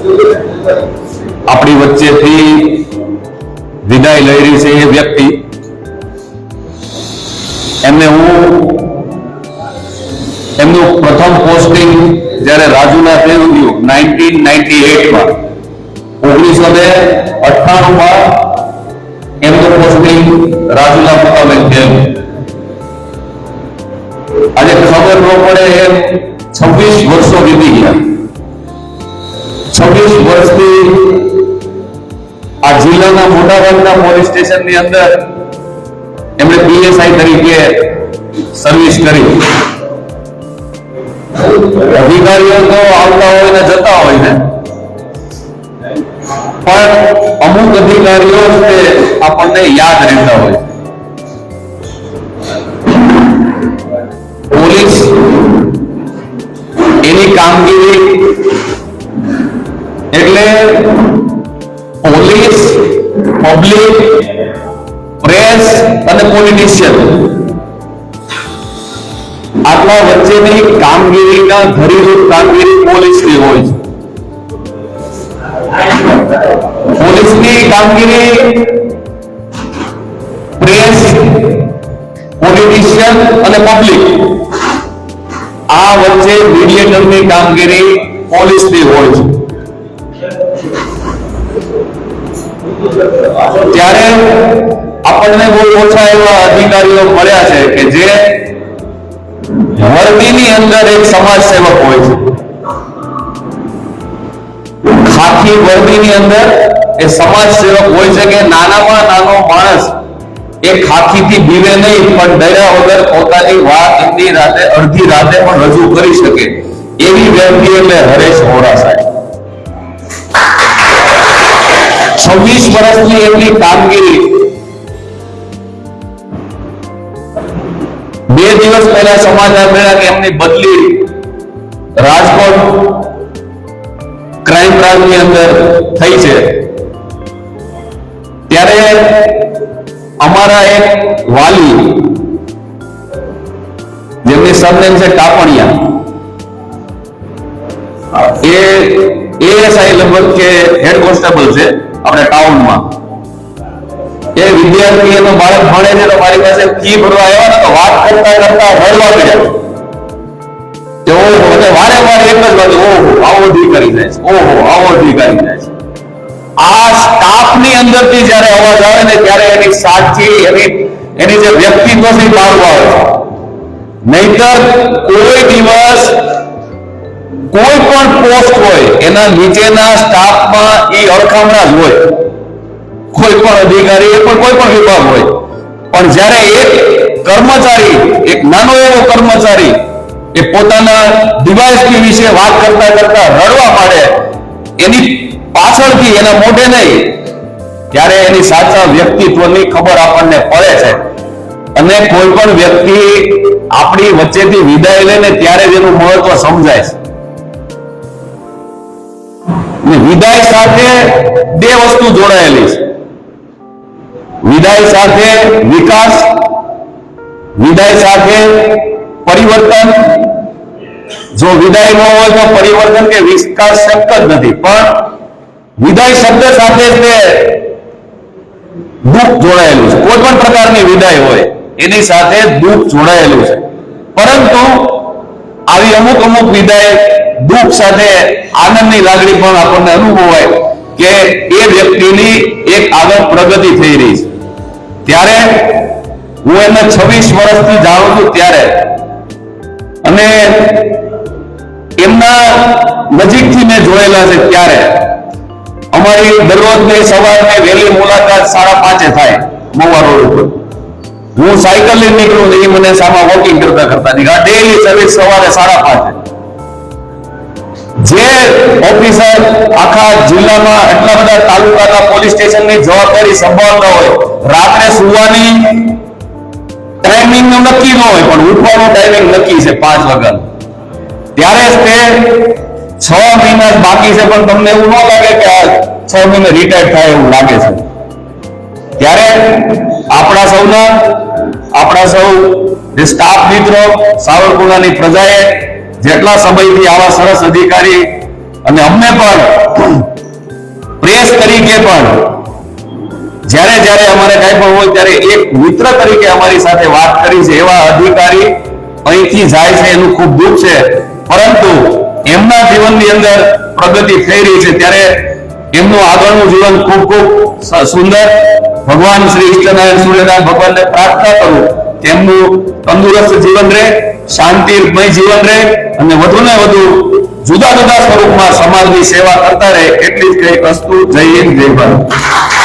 આપણી વચ્ચેથી વિદાય લઈ રહી છે એ વ્યક્તિ. એમને હું એમનું પ્રથમ પોસ્ટિંગ જ્યારે રાજુના થયું ગયું નાઇન્ટીન નાઇન્ટી એટમાં. ઓગણીસો ને અઠ્ઠાણુંમાં એમનું પોસ્ટિંગ રાજુલા મુકામે થયું આજે ખબર ન પડે એમ છવ્વીસ વર્ષો વીતી ગયા. છવ્વીસ વર્ષથી આ જિલ્લાના મોટાભાગના પોલીસ સ્ટેશનની અંદર એમણે પીએસઆઈ તરીકે સર્વિસ કરી. અધિકારીઓ તો આવતા હોય ને જતા હોય ને. પણ અમુક અધિકારીઓ આપણને યાદ રહેતા હોય. પોલીસ એની કામગીરી પોલીસ પબ્લિક પ્રેસ અને પોલિટિશિયન આટલા વચ્ચેની કામગીરીના ઘરેલું કામગીરી પોલીસની હોય છે. પોલીસની કામગીરી પ્રેસ પોલિટિશિયન અને પબ્લિક આ વચ્ચે મીડિયેટરની કામગીરી પોલીસની હોય છે. ત્યારે આપણને બહુ ઓછા એવા અધિકારીઓ મળ્યા છે કે જે વર્દીની અંદર એક સમાજ સેવક હોય છે. ખાખી વર્દીની અંદર એ સમાજ સેવક હોય છે કે નાનામાં નાનો માણસ એ ખાખીથી બીવે નહીં, પણ ડર્યા વગર પોતાની વાત અડધી રાતે અડધી રાતે પણ રજૂ કરી શકે. એવી વ્યક્તિ એટલે હરેશ હોરા સાહેબ. છવ્વીસ વર્ષની એમની કામગીરી. બે દિવસ પહેલા સમાચાર મળ્યા કે એમની બદલી રાજકોટ ક્રાઇમ બ્રાન્ચની અંદર થઈ છે. ત્યારે અમારા એક વાલી, જેમની સરનેમ છે કાપણિયા એ એએસઆઈ લગભગ કે હેડ કોન્સ્ટેબલ છે. આપણે ટાઉનમાં એ વિદ્યાર્થી એનો બાળક ભણે છે તો મારી પાસે ફી ભરવા આવ્યા તો વાત કરતા કરતા રડવા પડ્યા. અને વારે વારે એક જ વાત, ઓહો, આવો અધિકારી જાય છે, ઓહો, આવો અધિકારી જાય છે. આ સ્ટાફની અંદરથી જ્યારે અવાજ આવે ને ત્યારે એની સાચી, એની એની જે વ્યક્તિત્વ છે બહાર આવે છે. નહીતર કોઈ દિવસ કોઈ પણ પોસ્ટ હોય, એના નીચેના સ્ટાફમાં એ અડખામણા જ હોય. કોઈ પણ અધિકારી પણ કોઈ પણ વિભાગ હોય. પણ જ્યારે એક કર્મચારી, એક નાનો એવો કર્મચારી, એ પોતાના ડિવાઇસની વિશે વાત કરતા કરતા રડવા માંડે એની પાછળથી, એના મોઢે નહીં, ત્યારે એની સાચા વ્યક્તિત્વની ખબર આપણને પડે છે. અને કોઈ પણ વ્યક્તિ આપણી વચ્ચેથી વિદાય લઈને ત્યારે જ એનું મહત્વ સમજાય છે. વિદાય સાથે બે વસ્તુ જોડાયેલી છે. વિદાય સાથે વિકાસ, વિદાય સાથે પરિવર્તન. જો વિદાય ન હોય તો પરિવર્તન કે વિકાસ શક્ય જ નથી. પણ વિદાય શબ્દ સાથે તે દુઃખ જોડાયેલું છે. કોઈ પણ પ્રકારની વિદાય હોય, એની સાથે દુઃખ જોડાયેલું છે. પરંતુ આવી અમુક અમુક વિદાય દુઃખ સાથે આનંદની લાગણી પણ આપણને અનુભવાય કે એ વ્યક્તિની એક આગળ પ્રગતિ થઈ રહી છે. ત્યારે હું એમને છવ્વીસ વર્ષથી જાણું છું ત્યારે. અને એમના નજીકથી મેં જોયેલા છે ત્યારે. અમારી દરરોજની સવારે વહેલી મુલાકાત સાડા પાંચે થાય મવા રોડ ઉપર. હું સાયકલ લઈને નીકળું ને એ મને સામા વોકિંગ કરતા કરતા નીકળ્યા ડેલી સર્વિસ સવારે સાડા પાંચે. જે ઓફિસર આખા જિલ્લામાં એટલા બધા તાલુકાના પોલીસ સ્ટેશનની જવાબદારી સંભાળતા હોય, રાત્રે સુવાની ટાઈમિંગ નક્કી ન હોય, પણ ઉઠવાનું ટાઈમિંગ નક્કી છે પાંચ વાગ્યાનું. ત્યારે તે છ મહિના બાકી છે, પણ તમને એવું ન લાગે કે આ છ મહિને રિટાયર થાય એવું લાગે છે. ત્યારે આપણા સૌના, આપણા સૌ જે સ્ટાફ મિત્રો સાવરકુંડલાની પ્રજાએ જેટલા સમયથી આવા સરસ અધિકારી અને અમને પણ પ્રેસ તરીકે પણ જ્યારે જ્યારે અમારે કાંઈ પણ હોય ત્યારે એક મિત્ર તરીકે અમારી સાથે વાત કરી છે, એવા અધિકારી અહીંથી જાય છે, એનું ખૂબ દુઃખ છે. પરંતુ એમના જીવનની અંદર પ્રગતિ થઈ રહી છે. ત્યારે એમનું આગળનું જીવન ખૂબ ખૂબ સુંદર. ભગવાન શ્રી ઈષ્ટનારાયણ સૂર્યનારાયણ ભગવાનને પ્રાર્થના કરું એમનું તંદુરસ્ત જીવન રહે, શાંતિમય જીવન રહે. અને વધુ ને વધુ જુદા જુદા સ્વરૂપમાં સમાજની સેવા કરતા રહે, એટલી જ કઈ વસ્તુ જય હિન્દ, જય ભારત.